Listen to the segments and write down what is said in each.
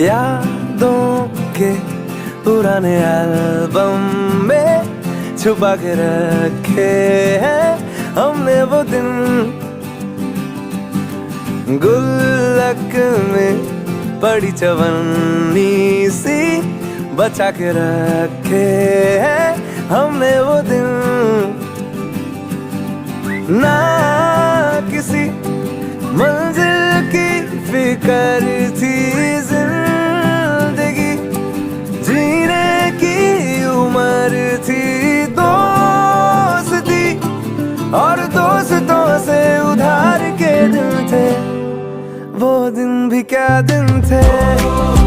यादों के पुराने एल्बम में छुपा के रखे हैं हमने वो दिन। गुल्लक में बड़ी चवन्नी सी बचा के रखे हैं हमने वो दिन। ना किसी मंजिल की फिकर थी वो दिन भी क्या दिन थे oh.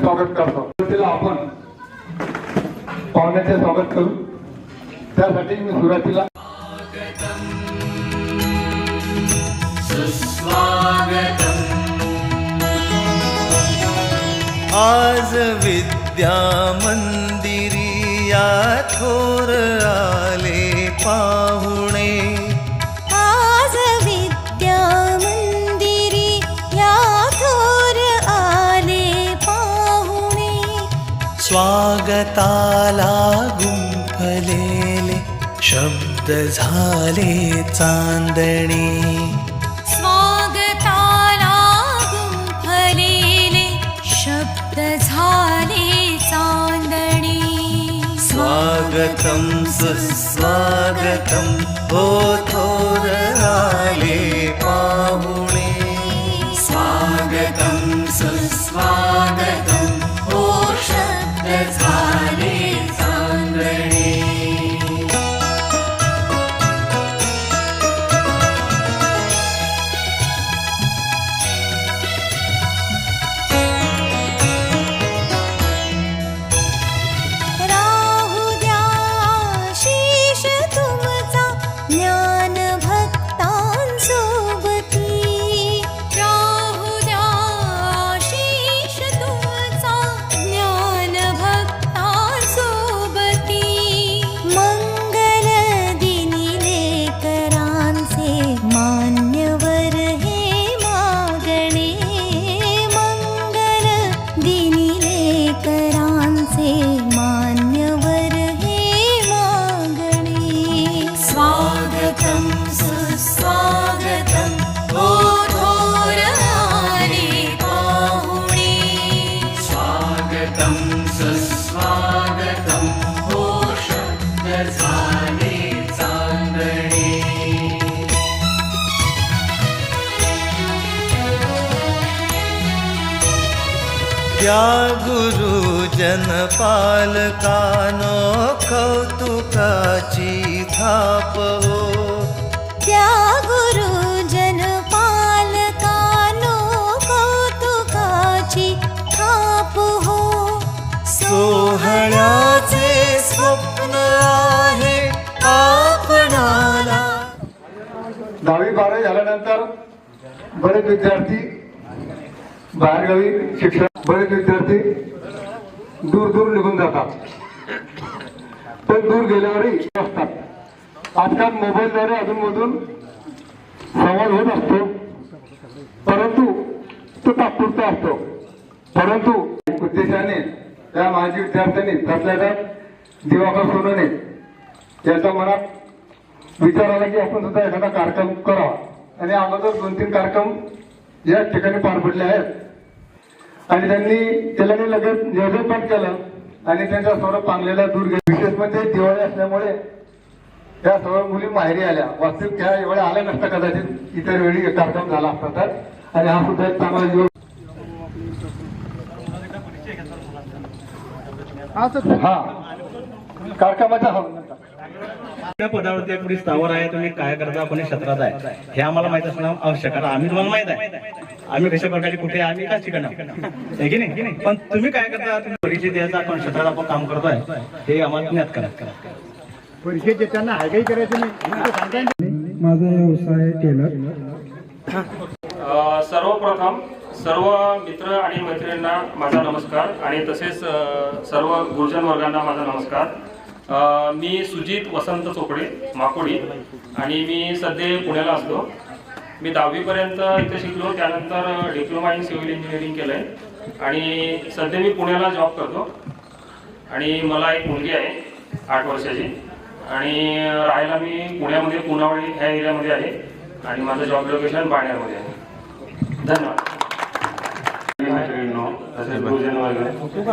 स्वागत करते स्वागत करू। त्यासाठी मी आज विद्या मंदिरी या थोर आले पाहु। गाला शब्द झाले चांदणे। स्वागताला गुंफलेले शब्द झाले चांदणे। स्वागतं स्वागतं थो थो गरा दहावी बारावी झाल्यानंतर बरेच विद्यार्थी बाहेरगावी शिक्षण बरेच विद्यार्थी दूर दूर निघून जातात. पण दूर गेल्यावरही असतात. आजकाल मोबाईलद्वारे अधूनमधून संवाद होत असतो. परंतु तो तात्पुरता असतो. परंतु उद्देशाने त्या माजी विद्यार्थ्यांनी त्यातल्या त्यात दिवाकर सोनने यांच्या मनात विचार आला की आपण सुद्धा एखादा कार्यक्रम करावा आणि अगोदर दोन तीन कार्यक्रम या ठिकाणी पार पडले आहेत. आणि त्यांनी त्याला मी लगेच नियोजन पण केलं. आणि त्यांचा सर्व पांगलेला दूर गेला विशेष म्हणजे दिवाळी असल्यामुळे त्या सर्व मुली माहेरी आल्या. वास्तविक त्या एवढ्या आल्या नसता कदाचित. इतर वेळी कार्यक्रम झाला असता तर. आणि हा सुद्धा एक चांगला दिवस हा कार्यक्रमाचा त्या पदावरती आपली स्थावर आहे तुम्ही काय करता आपण क्षेत्रात आहे हे आम्हाला माहीत असणं आवश्यक आहे. आम्ही तुम्हाला माहीत आहे. आम्ही कशा प्रकारे कुठे आहे, आम्ही काय आहे की नाही? पण तुम्ही काय करता तुम्ही परिचय द्यायचा आपण क्षेत्रात आपण काम करतोय हे आम्हाला ज्ञात करा. देताना हायगाई करायची नाही माझा व्यवसाय टेलर. सर्वप्रथम सर्व मित्र आणि मैत्रिणींना माझा नमस्कार आणि तसेच सर्व गुरुजन वर्गांना माझा नमस्कार. मी सुजित वसंत चोपडे माकोडी. आणि मी सध्या पुण्याला असतो. मी दहावीपर्यंत इथे शिकलो त्यानंतर डिप्लोमा इन सिव्हिल इंजिनिअरिंग केलं आहे आणि सध्या मी पुण्याला जॉब करतो. आणि मला एक मुलगी आहे आठ वर्षाची. आणि राहायला मी पुण्यामध्ये पुनावळी ह्या एरियामध्ये आहे. आणि माझं जॉब लोकेशन बाण्यामध्ये आहे. धन्यवाद.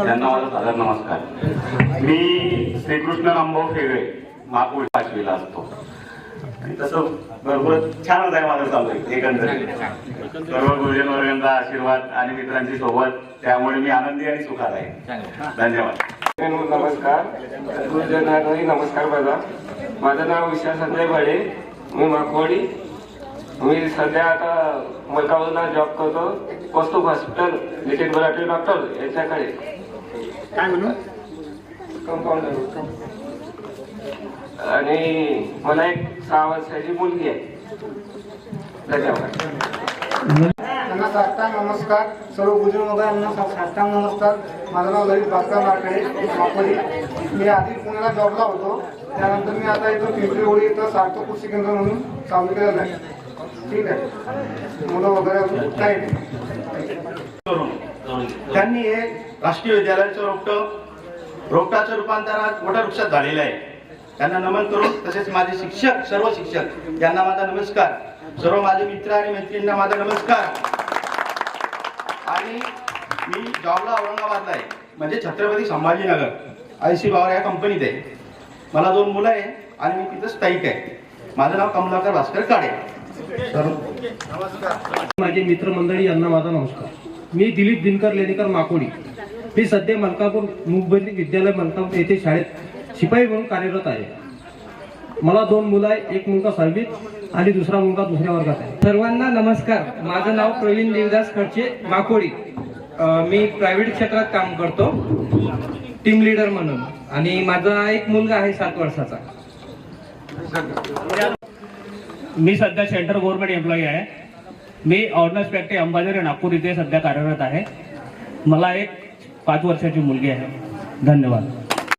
माझा सादर नमस्कार. मी श्रीकृष्ण रामभाऊ खेगळे माकुळ पाचवीला असतो. तसं बरोबर छानच आहे माझं चालू आहे एकंदरीत. सर्व गुरुजन वर्गांचा आशीर्वाद आणि मित्रांची सोबत त्यामुळे मी आनंदी आणि सुखात आहे. धन्यवाद. नमस्कार. गुरुजनांनाही नमस्कार माझा माझं नाव विशाल संजय भाडे मी माकवाडी. मी सध्या आता मलकापूरला जॉब करतो. कौस्तुभ हॉस्पिटल लिटिल बराटे डॉक्टर यांच्याकडे. काय म्हणून कंपाऊंडर आणि मला एक सहा वर्षाची मुलगी आहे. धन्यवाद. त्यांना साष्टांग नमस्कार. सर्व गुजर वगैरे साष्टांग नमस्कार. माझं नाव ललित भास्कर लाकडे वापरी मी आधी पुण्याला जॉबला होतो. त्यानंतर मी आता इथं पिंपरी होळी इथं सार्थक कृषी केंद्र म्हणून चालू केलेलं आहे. ठीक आहे. मुलं वगैरे काही त्यांनी हे राष्ट्रीय विद्यालयाचं रोपट रोपटाचं रूपांतर मोठ्या वृक्षात झालेलं आहे. त्यांना नमन करून तसेच माझे शिक्षक सर्व शिक्षक यांना माझा नमस्कार. सर्व माझे मित्र आणि मैत्रिणींना माझा नमस्कार. आणि मी जॉबला औरंगाबादला आहे म्हणजे छत्रपती संभाजीनगर आय सी बावर या कंपनीत आहे. मला दोन मुलं आहे आणि मी तिथं स्थायिक आहे. माझं नाव कमलाकर भास्कर काळे. माझे मित्रमंडळी यांना माझा नमस्कार. मी दिलीप दिनकर लेणेकर माकोडी. मी सध्या मलकापूर मुंबई विद्यालय मलकापूर येथे शाळेत शिपाई म्हणून कार्यरत आहे. मला दोन मुलं आहे एक मुलगा सहावीत आणि दुसरा मुलगा दुसऱ्या वर्गात आहे. सर्वांना नमस्कार. माझं नाव प्रवीण देवदास खडचे माकोडी. मी प्रायव्हेट क्षेत्रात काम करतो. टीम लीडर म्हणून. आणि माझा एक मुलगा आहे सात वर्षाचा. मी सध्या सेंट्रल गव्हर्नमेंट एम्प्लॉई आहे. मी ऑर्डनन्स फॅक्टरी अंबाझरी नागपूर इथे सध्या कार्यरत आहे. मला एक पाच वर्षाची मुलगी आहे. धन्यवाद.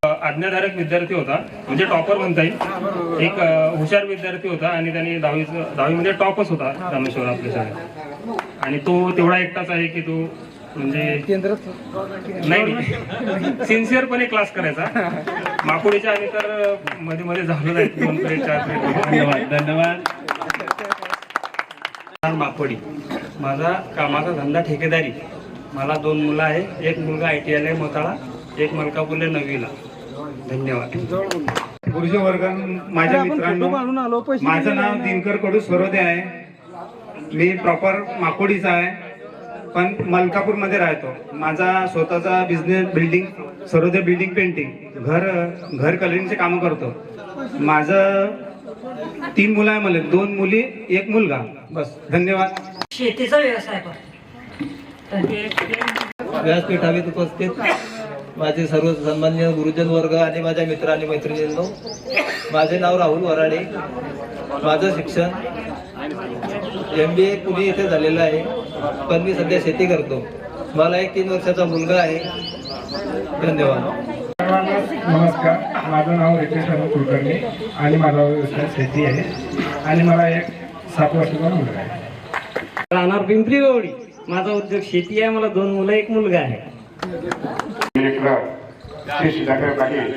आज्ञाधारक विद्यार्थी होता. म्हणजे टॉपर म्हणता येईल. एक हुशार विद्यार्थी होता आणि त्यांनी दहावी दहावीमध्ये टॉपच होता रामेश्वर आपल्या शाळेत. आणि तो तेवढा एकटाच आहे की तो म्हणजे नाही सिन्सिअरपणे क्लास करायचा. माकुडीच्या आणि तर मध्ये मध्ये झालं आहे दोन पिरियड चार पिरियड. धन्यवाद. धन्यवाद. माकोडी. माझा कामाचा धंदा ठेकेदारी. मला दोन मुलं आहे. एक मुलगा आय टी आय आहे मोताळा. एक मलकापूरला नववीला धन्यवाद. गुरुजी वर्ग माझ्या मित्रांनो माझं नाव दिनकर कडू सरोदे आहे. मी प्रॉपर माकोडीचा आहे. पण मलकापूरमध्ये राहतो. माझा स्वतःचा business building Sarvodaya building painting घर घर कलरिंगचे कामं करतो. माझं तीन मुलं आहे मला. दोन मुली एक मुलगा. बस. धन्यवाद. शेतीचा व्यवसाय करतो व्यासपीठावर उपस्थित. माझे सर्व सन्मान्य गुरुजन वर्ग आणि माझ्या मित्र आणि मैत्रिणींनो माझे नाव राहुल वराडे. माझं शिक्षण एम बी ए पुणे येथे झालेलं आहे. पण मी सध्या शेती करतो. मला एक तीन वर्षाचा मुलगा आहे. धन्यवाद. नमस्कार. माझं नाव रितेश कुलकर्णी आणि माझा व्यवसाय शेती आहे. आणि मला एक सात वर्षाचा मुलगा आहे. राहणार पिंपरी गवडी माझा उद्योग शेती आहे. मला दोन मुलं एक मुलगा आहे. श्री सुधाकर पाटील.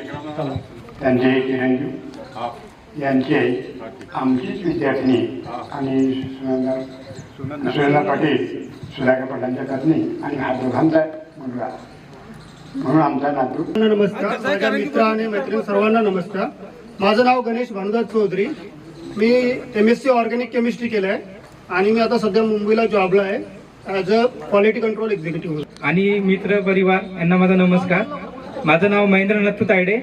त्यांचे चिरंजीव यांचे आमचीच विद्यार्थिनी आणि सुनंदा सुनंदा. पाटील सुधाकर पाटलांच्या पत्नी आणि हा दोघांचा मुलगा. म्हणून आमचा नातू नमस्कार. माझ्या मित्र आणि मैत्रीण सर्वांना नमस्कार. माझं नाव गणेश भानुदास चौधरी. मी M S C organic chemistry केलं आहे आणि मी आता सध्या मुंबईला जॉबला आहे as a quality control executive आणि मित्र परिवार यांना माझा नमस्कार. माझं नाव महेंद्र नथू तायडे.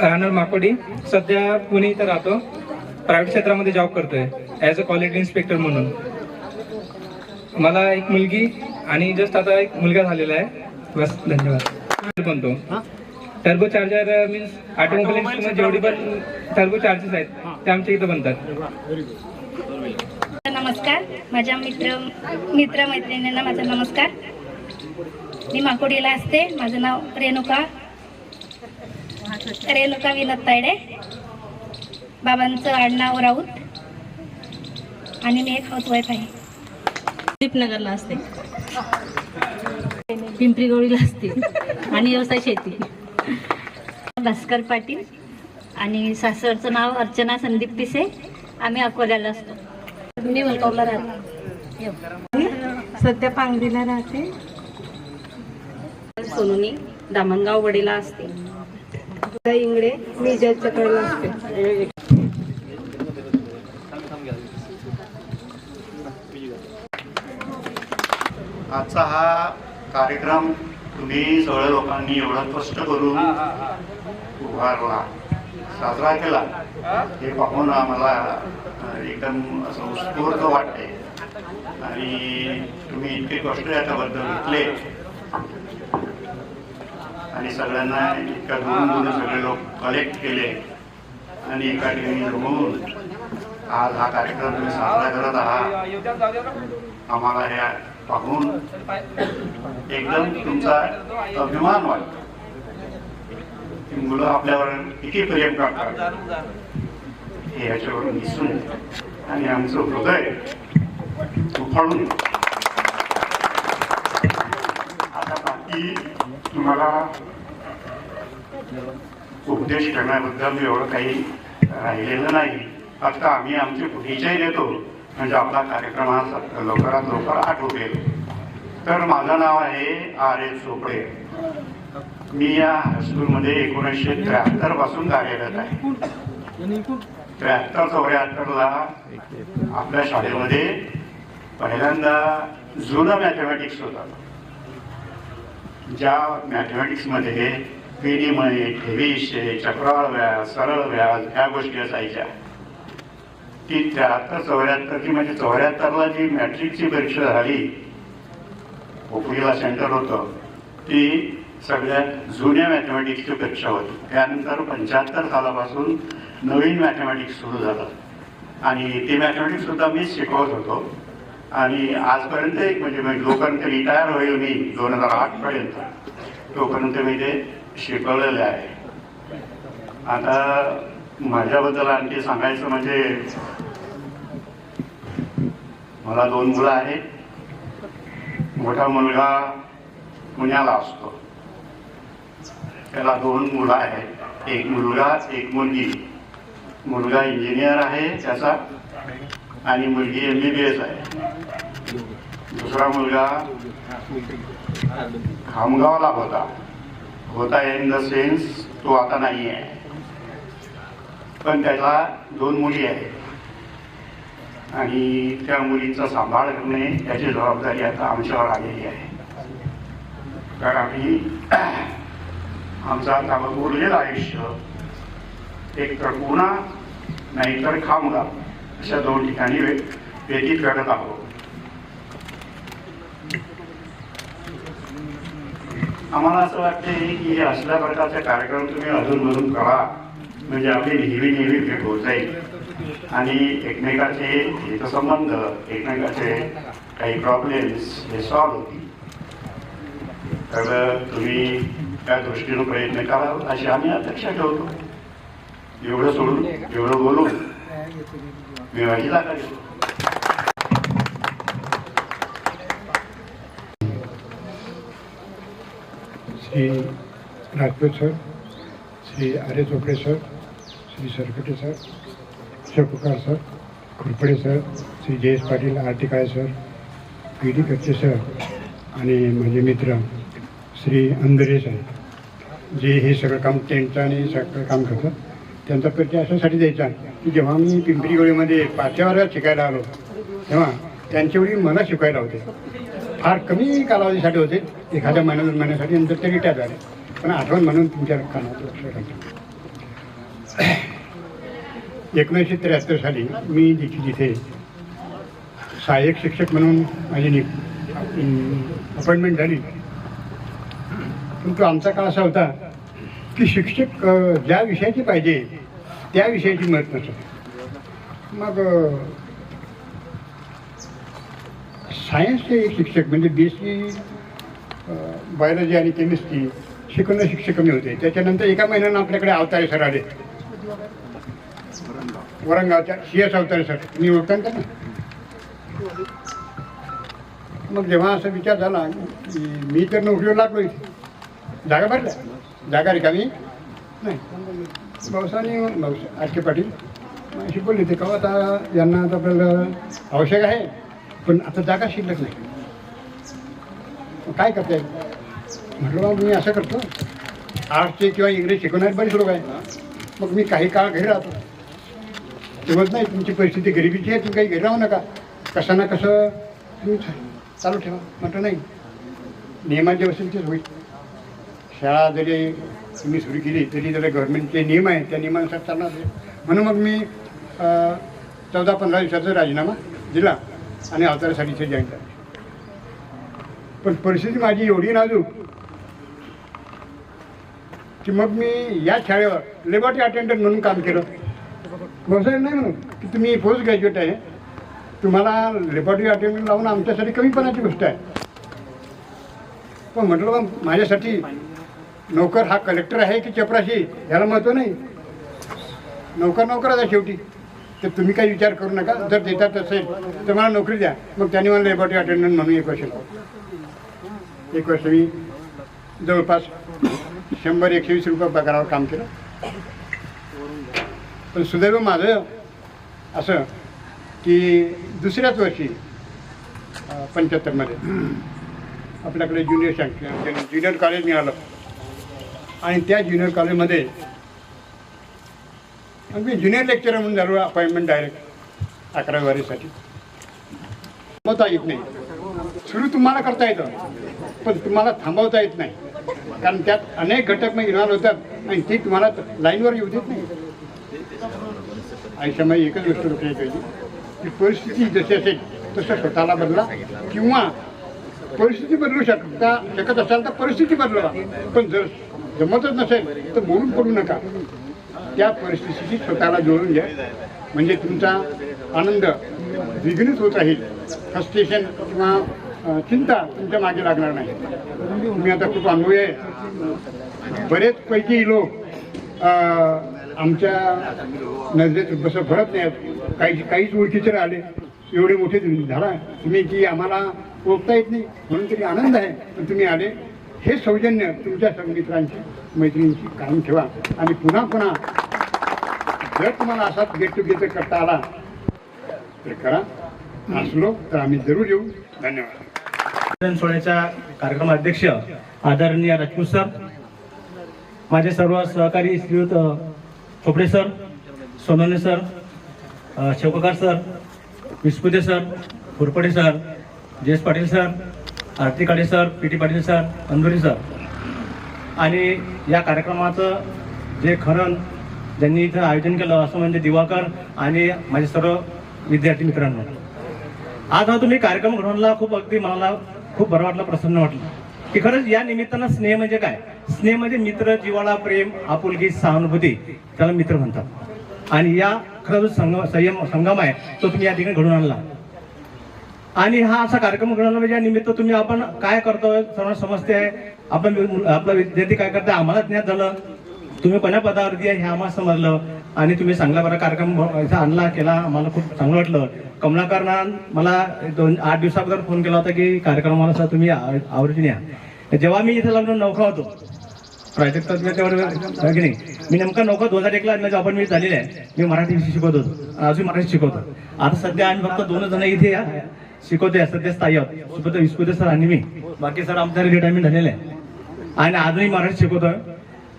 राहणार माकोडी. सध्या पुणे इथं राहतो. प्रायव्हेट क्षेत्रामध्ये जॉब करतोय ॲज अ क्वालिटी इन्स्पेक्टर म्हणून. मला एक मुलगी आणि जस्ट आता एक मुलगा झालेला आहे. बस धन्यवाद. बनतो. टर्बो चार्जर मीन्स ऑटोमोबाईल इंडस्ट्रीमध्ये जेवढी पण टर्बो चार्जेस आहेत ते आमच्या इथं बनतात. नमस्कार माझ्या मित्र मित्र मैत्रिणींना माझा नमस्कार. मी माकोडीला असते माझं नाव रेणुका. रेणुका विनोद तायडे बाबांचं आडनाव राऊत. आणि मी एक हाऊसवाईफ आहे दीपनगरला असते. पिंपरी गवळीला असते. आणि व्यवसाय शेती. भास्कर पाटील आणि सासरचं नाव अर्चना संदीप पिसे. आम्ही अकोल्याला असतो. मी वलगावला राहतो. सध्या पांगरीला राहते. सोनुनी दामणगाव वडीला असते. इंगडे मी जलचकडला असते. आजचा हा कार्यक्रम तुम्ही सगळ्या लोकांनी एवढा कष्ट करून उभारला साजरा केला. हे पाहून आम्हाला एकदम असं उत्स्फूर्त वाटते. आणि तुम्ही इतके कष्ट याच्याबद्दल घेतले. आणि सगळ्यांना एका दुरून सगळे लोक कलेक्ट केले. आणि एका ठिकाणी जमवून आज हा कार्यक्रम तुम्ही साजरा करत आहात. आम्हाला ह्या पाहून एकदम तुमचा अभिमान वाटतो. की मुलं आपल्यावर किती प्रेम करतात. हे याच्यावरून दिसून आणि आमचं हृदय उफाळून आता बाकी तुम्हाला उपदेश करण्याबद्दल एवढं काही राहिलेलं नाही. फक्त आम्ही आमचे परिचय देतो म्हणजे आपला कार्यक्रम हा लवकरात लवकर आटोपेल तर माझं नाव आहे आर एस चोपडे. मी या हायस्कूलमध्ये एकोणीसशे त्र्याहत्तरपासून कार्यरत आहे. त्र्याहत्तर चौऱ्याहत्तरला आपल्या शाळेमध्ये पहिल्यांदा जुनं मॅथमॅटिक्स होतं. ज्या मॅथमॅटिक्समध्ये विनिमय ठेवीशे चक्राळ व्याज सरळ व्याज ह्या गोष्टी असायच्या. ती त्र्याहत्तर चौऱ्याहत्तरची म्हणजे चौऱ्याहत्तरला जी मॅट्रिकची परीक्षा झाली ओपरीला सेंटर होतं ती सगळ्यात जुन्या मॅथमॅटिक्सची परीक्षा होती. त्यानंतर पंच्याहत्तर सालापासून नवीन मॅथमॅटिक्स सुरू झालं. आणि ते मॅथमॅटिक्ससुद्धा मीच शिकवत होतो. आणि आजपर्यंत एक म्हणजे म्हणजे जोपर्यंत रिटायर होईल मी दोन हजार आठपर्यंत तोपर्यंत मी ते शिकवलेलं आहे. आता माझ्याबद्दल आणखी सांगायचं म्हणजे मला दोन मुलं आहेत. मोठा मुलगा पुण्याला असतो. त्याला दोन मुलं आहेत. एक मुलगा एक मुलगी. मुलगा इंजिनियर आहे त्याचा. आणि मुलगी एम बी बी एस आहे. दुसरा मुलगा खामगावला होता. होता इन द सेन्स तो आता नाही आहे पण त्याला दोन मुली आहेत. आणि त्या मुलीचा सांभाळ करणे याची जबाबदारी आता आमच्यावर आलेली आहे. कारण आम्ही आमचं आता उरलेलं आयुष्य. एक तर पुणा नाहीतर खामगाव. अशा दोन ठिकाणी व्यतीत करत आहोत. आम्हाला असं वाटते की असल्या प्रकारचे कार्यक्रम तुम्ही अजूनमधून करा. म्हणजे आपली नेहमी नेहमी भेट होत जाईल. आणि एकमेकाचे हितसंबंध एकमेकाचे काही प्रॉब्लेम्स हे सॉल्व्ह होतील. तर तुम्ही त्या दृष्टीनं प्रयत्न करावा अशी आम्ही अपेक्षा ठेवतो. एवढं सोडून एवढं बोलून. जागा Shri Rajput sir Shri Arya Chopde sir Shri Sarkate sir Shakukar sir Khurpade sir Shri Jayesh Patil Aarti Kale sir P D Kachche sir आणि माझे मित्र श्री अंधरे साहेब जे हे सगळं काम टेंटचं आणि सगळं काम करतात त्यांचा परिचय अशासाठी द्यायचा की जेव्हा मी पिंपरी गोळीमध्ये पाचव्या वर्गात शिकायला आलो तेव्हा त्यांच्या वडील मला शिकायला होते. फार कमी कालावधीसाठी होते. एखाद्या महिन्या दोन महिन्यासाठी नंतर ते रिटायर झाले पण आठवण म्हणून तुमच्या कानात एकोणीसशे त्र्याहत्तर साली मी जिथे जिथे सहाय्यक शिक्षक म्हणून माझी नि अपॉइंटमेंट झाली. परंतु आमचा काळ असा होता की शिक्षक ज्या विषयाची पाहिजे त्या विषयाची मत नसत. मग सायन्सचे एक शिक्षक म्हणजे बी एस सी बायोलॉजी आणि केमिस्ट्री शिकवणं शिक्षक कमी होते. त्याच्यानंतर एका महिन्यानं आपल्याकडे अवतारे सर आले. वरंगावच्या सी एस अवतारे सर मी ओळखता ना मग जेव्हा असा विचार झाला की मी तर नोकरीवर लागलो इथे. जागा भरल्या. जागा रिकामी नाही. भाऊसाने भाऊसा आटके पाटील. अशी बोलले ते का हो आता यांना आता आपल्याला आवश्यक आहे? पण आता जागा शिल्लक नाही. मग काय करता येईल म्हटलं बा मी असं करतो. आर्टचे किंवा इंग्रजी शिकवणारे बरेच लोक आहे मग मी काही काळ घरी राहतो. तेव्हाच नाही तुमची परिस्थिती गरिबीची आहे तुम्ही काही घरी राहू नका. कसं ना कसं? तुम्ही चालू ठेवा. म्हटलं नाही. नियमांच्या असेल तेच होईल. शाळा जरी तुम्ही सुरू केली तरी जरा गव्हर्नमेंटचे नियम आहेत त्या नियमानुसार चालणार आहे. म्हणून मग मी चौदा पंधरा दिवसाचा राजीनामा दिला आणि अवतारासाठीचे जॉईन झाले पण परिस्थिती माझी एवढी नाजूक की मग मी या शाळेवर लेबॉरेटरी अटेंडंट म्हणून काम केलं. व्यवसाय नाही म्हणून की तुम्ही पोस्ट ग्रॅज्युएट आहे. तुम्हाला लेबॉरेटरी अटेंडंट लावून आमच्यासाठी कमीपणाची गोष्ट आहे. पण म्हटलं बा माझ्यासाठी नोकर हा कलेक्टर आहे की चपराशी? याला महत्त्व नाही. नोकर नोकरच आहे शेवटी. तर तुम्ही काही विचार करू नका. जर देतात असेल तर मला नोकरी द्या. मग त्यांनी मला लेबॉरेटरी अटेंडंट म्हणून एक वर्ष एक वर्ष मी जवळपास शंभर एकशे वीस रुपये पगारावर काम केलं. पण सुदैव माझं असं की दुसऱ्याच वर्षी पंच्याहत्तरमध्ये आपल्याकडे ज्युनियर शाळा ज्युनियर कॉलेज मिळालं आणि त्या ज्युनियर कॉलेजमध्ये आणि मी ज्युनियर लेक्चरर म्हणून झालो अपॉइंटमेंट डायरेक्ट अकरावी बारावीसाठी थांबवता येत नाही. सुरू तुम्हाला करता येतं पण तुम्हाला थांबवता येत नाही. कारण त्यात अनेक घटक मग इन्व्हॉल्व होतात आणि ती तुम्हाला लाईनवर येऊ देत नाही. आयुष्यामध्ये एकच गोष्ट लक्षात पाहिजे की परिस्थिती जशी असेल तसं स्वतःला बदला किंवा परिस्थिती बदलू शकता शकत असाल तर परिस्थिती बदलवा. पण जर जमतच नसेल तर बोलून करू नका. त्या परिस्थितीशी स्वतःला जोडून घ्या. म्हणजे तुमचा आनंद विघ्नित होत राहील. फ्रस्ट्रेशन किंवा चिंता तुमच्या मागे लागणार नाही. मी आता खूप अनुभवी आहे. बरेच पैकी लोक आमच्या नजरेत बसं भरत नाहीत. काही काहीच ओळखीचे राहिले. एवढे मोठे झाला तुम्ही की आम्हाला ओळखता येत नाही. म्हणून तरी आनंद आहे. पण तुम्ही आले. हे सौजन्य तुमच्या सग- मैत्रिणींशी मैत्रिणींची कायम ठेवा. आणि पुन्हा पुन्हा जर तुम्हाला असाच गेट टुगेदर करता आला तर करा. असलो तर आम्ही जरूर येऊ. धन्यवाद. सोहळ्याच्या कार्यक्रम अध्यक्ष आदरणीय राजपूत सर माझे सर्व सहकारी श्रीयुत Chopde sir Sonawane sir Shevakkar sir Vispute sir Phurpade sir Jayesh Patil sir Aarti Kale sir. P T Patil sir Andhuri sir. आणि या कार्यक्रमाचं जे खरं ज्यांनी इथं आयोजन केलं असं म्हणजे दिवाकर आणि माझे सर्व विद्यार्थी मित्रांनो. आज हा तुम्ही कार्यक्रम घडवला खूप अगदी मला खूप बरं वाटलं प्रसन्न वाटलं. की खरंच या निमित्तानं स्नेह म्हणजे काय? स्नेह म्हणजे मित्र जीवाळा प्रेम आपुलकी सहानुभूती त्याला मित्र म्हणतात. आणि या खरं जो संगम संयम संगम आहे तो तुम्ही या ठिकाणी घडून आणला. आणि हा असा कार्यक्रम घडवला म्हणजे निमित्त तुम्ही आपण काय करतोय सर्वांना समजते आहे. आपण आपला विद्यार्थी काय करताय आम्हाला ज्ञात झालं. तुम्ही कोण्या पदावरती आहे हे आम्हाला समजलं. आणि तुम्ही चांगला बरा कार्यक्रम इथं आणला केला आम्हाला खूप चांगलं वाटलं. कमलाकरनं मला दोन आठ दिवसाअगोदर फोन केला होता की कार्यक्रमाला सर तुम्ही आवर्जून या जेव्हा मी इथे लागलो नौका होतो. प्राजक्ता की नाही? मी नेमका नौका दोन हजार एकला जेव्हा आपण मी झालेला आहे. मी मराठी शिकवत होतो. अजून मराठी शिकवतो. आता सध्या आम्ही फक्त दोन जण इथे या- शिकवते सध्या स्थायी आहोत. सुपत विस्कुते सर आणि मी. बाकी सर आमच्या रिटायरमेंट झालेले आहे. आणि आजही मराठी शिकवतोय.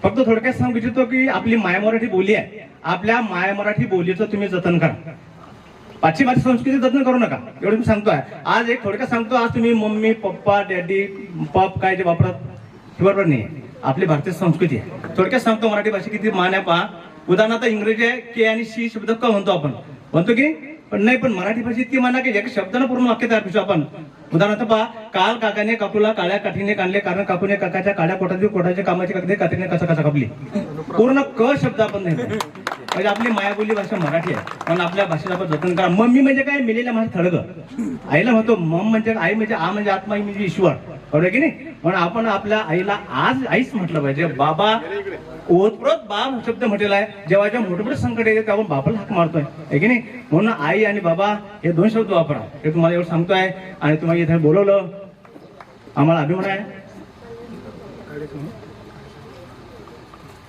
फक्त थोडक्यात सांगू इच्छितो की आपली माय मराठी बोली आहे. आपल्या माय मराठी बोलीचं तुम्ही जतन करा. पाश्चिमाची संस्कृती जतन करू नका. एवढं मी सांगतोय. आज एक थोडक्यात सांगतो आज तुम्ही मम्मी पप्पा डॅडी पप काय जे वापरत हे बरोबर नाही आपली भारतीय संस्कृती आहे. थोडक्यात सांगतो मराठी भाषा किती मान आहे पहा. उदाहरणार्थ इंग्रजी आहे के आणि शी शब्द क म्हणतो आपण. म्हणतो की पण नाही पण मराठी भाषेत ती म्हणा की एका शब्दानं पूर्ण वाक्य तयार करू आपण. उदाहरणार्थ पहा काल काकाने काकूला काळ्या काठीने काढले कारण काकूने काकाच्या काळ्या कोटातील कोटाच्या कामाची कागदी काठीने कसा कसा कापली. पूर्ण क शब्द आपण नाही. म्हणजे आपली मायाबोली भाषा मराठी आहे. म्हणून आपल्या भाषेला आपण जतन करा. मम्मी म्हणजे काय? मिलेल्या माझ्या थडग आईला म्हणतो मम म्हणजे आई म्हणजे आ म्हणजे आत्मा म्हणजे ईश्वर. हो बरोबर की नाही? म्हणून आपण आपल्या आईला आज आईच म्हटलं पाहिजे बाबा ओतप्रोत बाप शब्द म्हटलेला आहे जेव्हा जेव्हा मोठे मोठे संकट येते तेव्हा आपण बापाला हाक मारतोय. की नाही? म्हणून आई आणि बाबा हे दोन शब्द वापरा. हे तुम्हाला एवढं सांगतोय आणि तुम्हाला इथे बोलवलं. आम्हाला अभिमान आहे.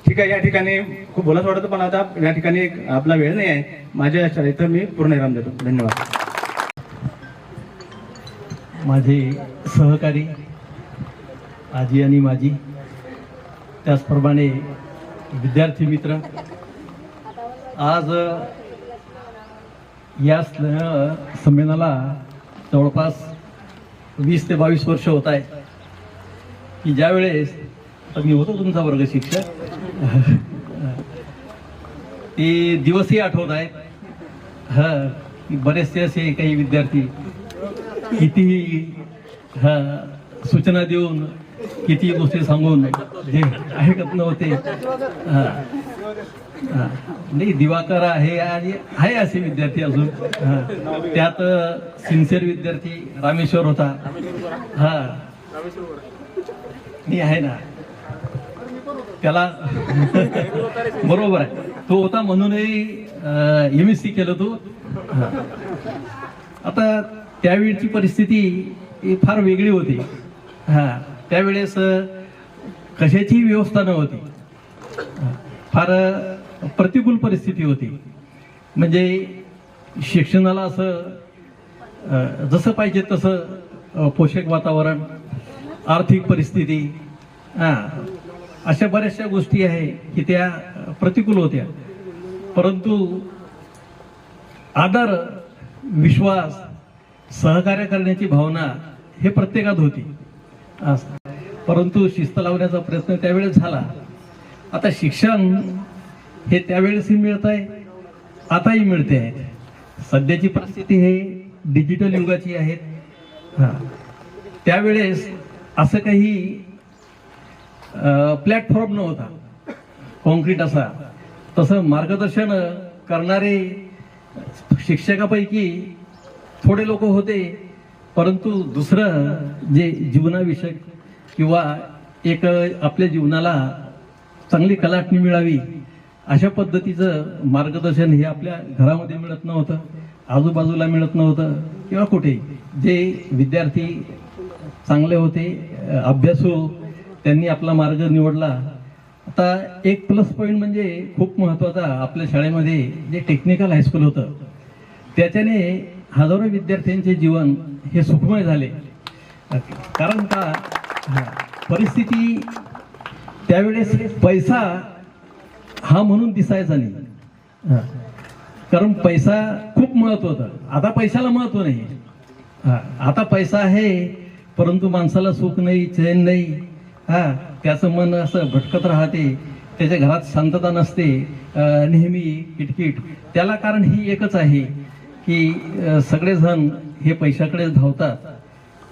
ठीक आहे या ठिकाणी खूप बोलाच वाटत पण आता या ठिकाणी आपला वेळ नाही आहे. माझ्या इथं मी पूर्ण विराम देतो. धन्यवाद. माझे सहकारी आजी आणि माझी त्याचप्रमाणे विद्यार्थी मित्र. आज या संमेलनाला जवळपास वीस ते बावीस वर्ष होत आहे की ज्यावेळेस मी होतो तुमचा वर्ग शिक्षक. ते दिवसही आठवत आहेत. हा बरेचसे असे काही विद्यार्थी. कितीही हा सूचना देऊन किती गोष्टी सांगून जे ऐकत नव्हते. नाही दिवाकर आहे आणि आहे असे विद्यार्थी अजून. त्यात सिन्सिअर विद्यार्थी रामेश्वर होता. हा. मी आहे ना. त्याला बरोबर आहे. तो होता म्हणूनही एम एस सी केलं तो. आता त्यावेळची परिस्थिती फार वेगळी होती. हा. त्यावेळेस कशाचीही कशाची व्यवस्था नव्हती. फार प्रतिकूल परिस्थिती होती. म्हणजे शिक्षणाला असं जसं पाहिजे तसं पोषक वातावरण आर्थिक परिस्थिती हां अशा बऱ्याचशा गोष्टी आहे की त्या प्रतिकूल होत्या. परंतु आदर विश्वास सहकार्य करण्याची भावना हे प्रत्येकात होती. असं. परंतु शिस्त लावण्याचा प्रयत्न त्यावेळेस झाला. आता शिक्षण हे त्यावेळेसही मिळत आहे आताही मिळते आहे सध्याची परिस्थिती हे डिजिटल युगाची आहे. हां. त्यावेळेस असं काही प्लॅटफॉर्म नव्हता. कॉन्क्रीट असा. तसं मार्गदर्शन करणारे शिक्षकापैकी थोडे लोक होते परंतु दुसरं जे जीवनाविषयक किंवा एक आपल्या जीवनाला चांगली कलाटणी मिळावी अशा पद्धतीचं मार्गदर्शन हे आपल्या घरामध्ये मिळत नव्हतं आजूबाजूला मिळत नव्हतं किंवा कुठे. जे विद्यार्थी चांगले होते अभ्यासू त्यांनी आपला मार्ग निवडला. आता एक प्लस पॉईंट म्हणजे खूप महत्त्वाचा आपल्या शाळेमध्ये जे टेक्निकल हायस्कूल होतं. त्याच्याने हजारो विद्यार्थ्यांचे जीवन हे सुखमय झाले. कारण का? परिस्थिती त्यावेळेस पैसा हा म्हणून दिसायचा नाही. कारण पैसा खूप महत्त्व होतं. आता पैशाला महत्त्व नाही. हा, आता पैसा आहे परंतु माणसाला सुख नाही चैन नाही. हा. त्याचं मन असं भटकत राहते. त्याच्या घरात शांतता नसते. नेहमी किटकिट. त्याला कारण ही एकच आहे की सगळेजण हे पैशाकडे धावतात.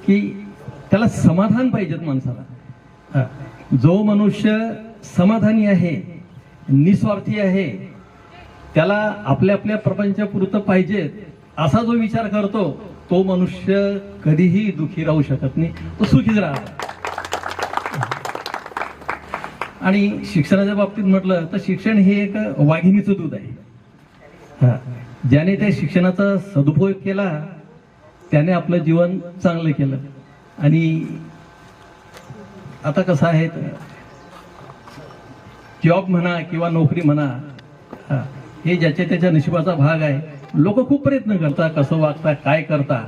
की त्याला समाधान पाहिजेत माणसाला. जो मनुष्य समाधानी आहे निस्वार्थी आहे त्याला आपल्या आपल्या प्रपंचापुरतं पाहिजेत असा जो विचार करतो तो मनुष्य कधीही दुखी राहू शकत नाही. तो सुखीच राहतो आणि शिक्षणाच्या बाबतीत म्हटलं तर शिक्षण हे एक वाघिणीचं दूध आहे. ज्याने त्या शिक्षणाचा सदुपयोग केला त्याने आपलं जीवन चांगलं केलं. आणि आता कसं आहे जॉब म्हणा किंवा नोकरी म्हणा हे ज्याच्या त्याच्या नशिबाचा भाग आहे लोक खूप प्रयत्न करतात कसं वागता काय करता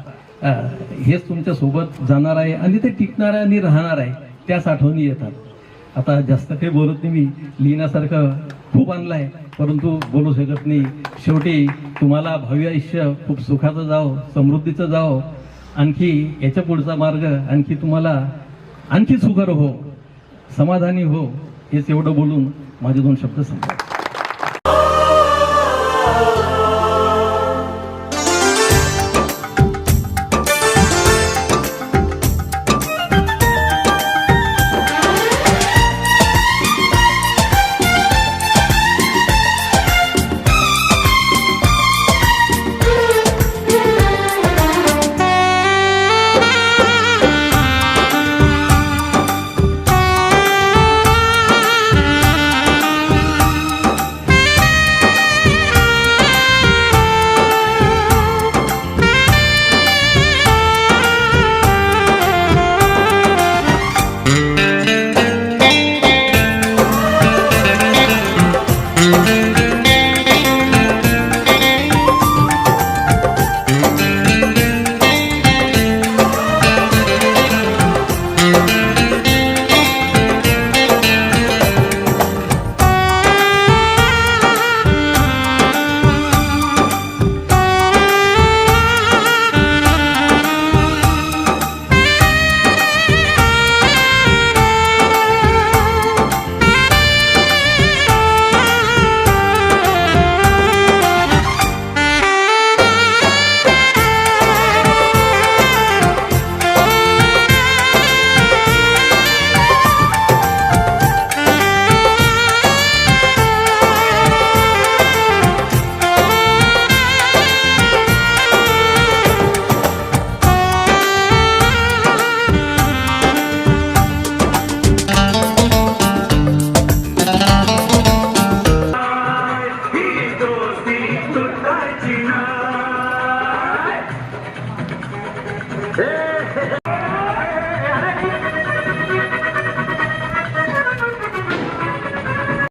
हेच तुमच्यासोबत जाणार आहे आणि ते टिकणार आहे आणि राहणार आहे त्याच आठवणी येतात. आता जास्त काही बोलत नाही मी लिहिण्यासारखं खूप आणलं आहे परंतु बोलू शकत नाही. शेवटी तुम्हाला भावी आयुष्य खूप सुखाचं जावं समृद्धीचं जावं आणखी याच्या पुढचा मार्ग आणखी तुम्हाला आणखी सुगर हो समाधानी हो हेच एवढं बोलून माझे दोन शब्द सांगतात